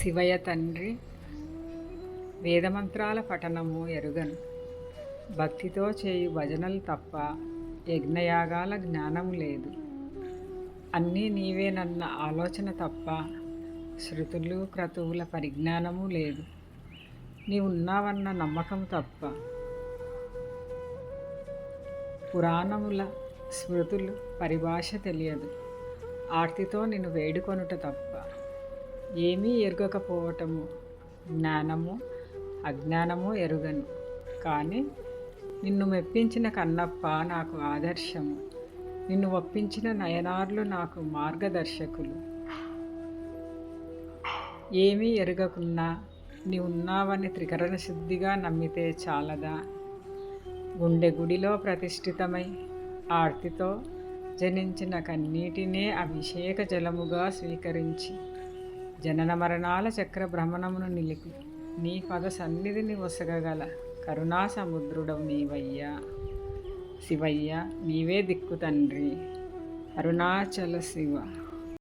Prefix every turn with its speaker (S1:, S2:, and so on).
S1: శివయ్య తండ్రి వేదమంత్రాల పఠనము ఎరుగను. భక్తితో చేయు భజనలు తప్ప యజ్ఞయాగాల జ్ఞానము లేదు. అన్నీ నీవేనన్న ఆలోచన తప్ప శృతులు క్రతువుల పరిజ్ఞానము లేదు. నీవున్నావన్న నమ్మకం తప్ప పురాణముల స్మృతులు పరిభాష తెలియదు. ఆర్తితో నిన్ను వేడుకొనుట తప్ప ఏమీ ఎరగకపోవటము. జ్ఞానము అజ్ఞానము ఎరుగను. కానీ నిన్ను మెప్పించిన కన్నప్ప నాకు ఆదర్శము. నిన్ను ఒప్పించిన నయనార్లు నాకు మార్గదర్శకులు. ఏమీ ఎరగకున్నా నీ ఉన్నావని త్రికరణ శుద్ధిగా నమ్మితే చాలదా? గుండె గుడిలో ప్రతిష్ఠితమై ఆర్తితో జనించిన కన్నీటినే అభిషేక జలముగా స్వీకరించి జనన మరణాల చక్ర భ్రమణమును నిలిపి నీ పద సన్నిధిని ఒసగగల కరుణా సముద్రుడవు నీవయ్యా. శివయ్య నీవే దిక్కు తండ్రి. అరుణాచల శివ.